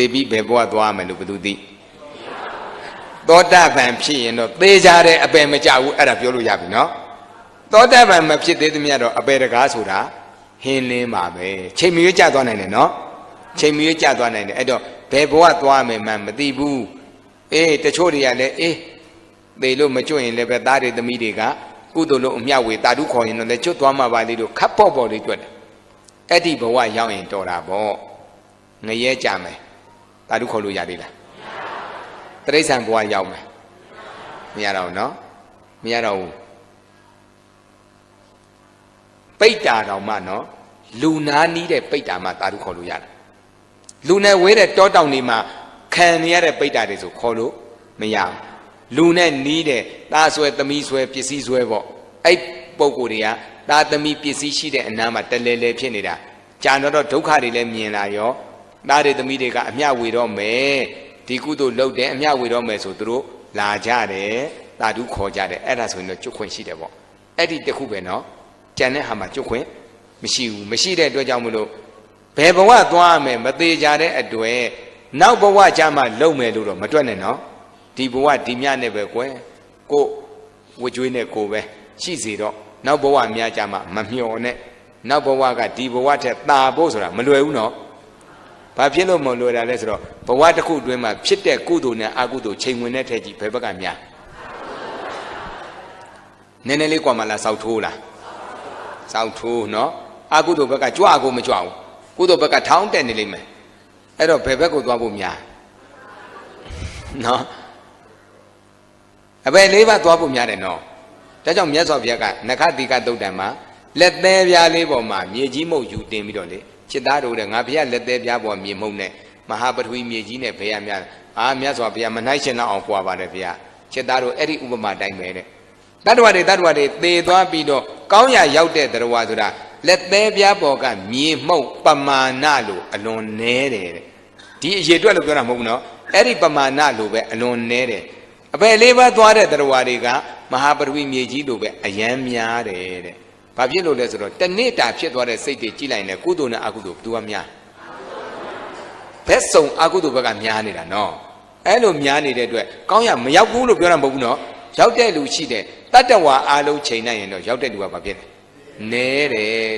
သေပြီးဘယ်ဘဝသွားမယ်လို့ဘယ်သူသိသောတာပန်ဖြစ်ရင်တော့သေချာတဲ့အပယ်မကြဘူးအဲ့ဒါပြောလို့ရပြီနော်သောတာပန်မဖြစ်သေးသမျှတော့အပယ်တကားဆိုတာဟင်းလင်းပါပဲချိန်မီရကြသွားနိုင်တယ်နော်ချိန်မီရကြသွားနိုင်တယ်အဲ့တော့ဘယ်ဘဝသွားမယ်မှမသိဘူးအေးတချို့တွေကလည်းအေးသေလို့မကျွတ်ရင်လည်းပဲသားတွေသမီးတွေကကုသိုလ်လို့အမျှဝေတာဓုခေါ်ရင်တော့လည်းကျွတ်သွားမှာပါလေလို့ခပ်ပေါ့ပေါ့လေးတွေ့တယ်အဲ့ဒီဘဝရောက်ရင်တော်တာပေါ့ငရဲကြမယ် တာဓုခေါ်လို့ရသေးလားတရိစ္ဆာန်ဘဝရောက်မယ်မရတော့ဘူးနော်မရတော့ဘူးပိတ်တာတောင်မှနော်လူနာနီးတဲ့ပိတ်တာမှတာဓုခေါ်လို့ရတယ်လူနဲ့ဝေးတဲ့တောတောင်တွေမှာခံနေရတဲ့ပိတ်တာတွေဆိုခေါ်လို့မရဘူးလူနဲ့နီးတဲ့သားဆွဲသမီးဆွဲပစ္စည်းဆွဲပေါ့အဲ့ပုံကိုယ်တွေကသားသမီးပစ္စည်းရှိတဲ့အနားမှာတလဲလဲဖြစ်နေတာကြာတော့ဒုက္ခတွေလည်းမြင်လာရော သားတွေသမီးတွေကအမျှဝေတော့မယ်ဒီကုသိုလ်လုပ်တယ်အမျှဝေတော့မယ်ဆိုသူတို့လာကြတယ်တာဓုခေါ်ကြတယ်အဲ့ဒါဆိုရင်တော့ကျွတ်ခွင့်ရှိတယ်ပေါ့အဲ့ဒီတခုပဲနော်ကြံတဲ့ဟာမှာကျွတ်ခွင့်မရှိဘူးမရှိတဲ့အတွက်ကြောင့်မလို့ဘယ်ဘဝသွားရမယ်မသေးကြတဲ့အတွက်နောက်ဘဝကြမှာလုံမယ်လို့တော့မတွက်နဲ့နော်ဒီဘဝဒီမြနဲ့ပဲကွယ်ကိုဝကြွေးနဲ့ကိုပဲရှိစီတော့နောက်ဘဝများကြမှာမမျှော်နဲ့နောက်ဘဝကဒီဘဝထက်ตาဖို့ဆိုတာမလွယ်ဘူးနော် ဘာဖြစ်လို့မလွယ်တာလဲဆိုတော့ဘဝတစ်ခုအတွင်းမှာဖြစ်တဲ့ကုသိုလ်နဲ့အကုသိုလ်ချိန်ဝင်တဲ့ထက်ကြီးဘယ်ဘက်ကများနည်းနည်းလေးกว่าမလားစောက်ထိုးလားစောက်ထိုးနော်အကုသိုလ်ဘက်ကကြွကိုမကြွဘူးကုသိုလ်ဘက်ကထောင်းတက်နေလိမ့်မယ်အဲ့တော့ဘယ်ဘက်ကိုသွားဖို့များနော်အပယ်လေးပါးသွားဖို့များတယ်နော်ဒါကြောင့်မြတ်စွာဘုရားကနခတိကတုတ်တံမှာလက်သေးပြားလေးပေါ်မှာမြေကြီးမုတ်ယူတင်ပြီးတော့လေ จิตသားတို့တဲ့ငါဘုရားလက်သေးပြားပေါ်မြေမုတ်နဲ့မဟာပထဝီမြေကြီးနဲ့ဘယ်ရများအာမြတ်စွာဘုရားမနှိုက်ရှင်တော့အောင်ပွားပါတယ်ဘုရားจิตသားတို့အဲ့ဒီဥပမာတိုင်းပဲတဲ့တတ္တဝါတွေတတ္တဝါတွေသေသွားပြီးတော့ကောင်းရာရောက်တဲ့တရားဆိုတာလက်သေးပြားပေါ်ကမြေမှုတ်ပမာဏလို့အလွန်နဲတယ်တဲ့ဒီအရေးအတွက်လို့ပြောတာမဟုတ်ဘူးနော်အဲ့ဒီပမာဏလို့ပဲအလွန်နဲတယ်အပယ်လေးပါးသွားတဲ့တရားတွေကမဟာပထဝီမြေကြီးလိုပဲအယမ်းများတယ်တဲ့။ ဘာဖြစ်လို့လဲဆိုတော့တနေ့တာဖြစ်သွားတဲ့စိတ်တွေကြည်လိုက်ရင်ကုသိုလ်နဲ့အကုသိုလ်ဘယ်သူကများဘက်စုံအကုသိုလ်ဘက်ကများနေတာနော်။အဲ့လိုများနေတဲ့အတွက်ကောင်းရမရောက်ဘူးလို့ပြောတာမဟုတ်ဘူးနော်။ရောက်တဲ့လူရှိတယ်တတ္တဝါအားလုံးချိန်နိုင်ရင်တော့ရောက်တဲ့လူကဘာဖြစ်လဲ။နဲတယ်